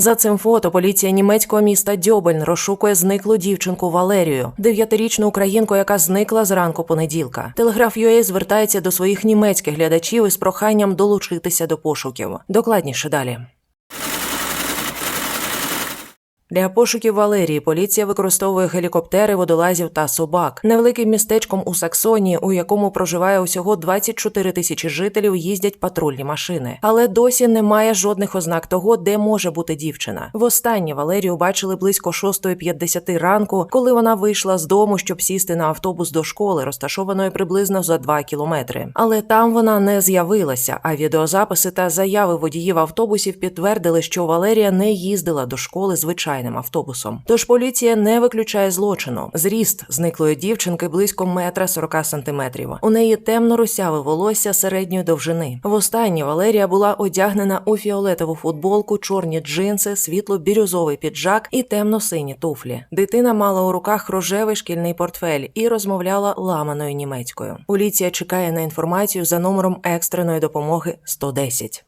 За цим фото поліція німецького міста Дьобельн розшукує зниклу дівчинку Валерію, дев'ятирічну українку, яка зникла зранку понеділка. Телеграф UA звертається до своїх німецьких глядачів із проханням долучитися до пошуків. Докладніше далі. Для пошуків Валерії поліція використовує гелікоптери, водолазів та собак. Невеликим містечком у Саксонії, у якому проживає усього 24 тисячі жителів, їздять патрульні машини. Але досі немає жодних ознак того, де може бути дівчина. Востаннє Валерію бачили близько 6.50 ранку, коли вона вийшла з дому, щоб сісти на автобус до школи, розташованої приблизно за 2 кілометри. Але там вона не з'явилася. А відеозаписи та заяви водіїв автобусів підтвердили, що Валерія не їздила до школи звичайним автобусом. Тож поліція не виключає злочину. Зріст зниклої дівчинки близько метра 40 сантиметрів. У неї темно русяве волосся середньої довжини. Востаннє Валерія була одягнена у фіолетову футболку, чорні джинси, світло-бірюзовий піджак і темно-сині туфлі. Дитина мала у руках рожевий шкільний портфель і розмовляла ламаною німецькою. Поліція чекає на інформацію за номером екстреної допомоги 110.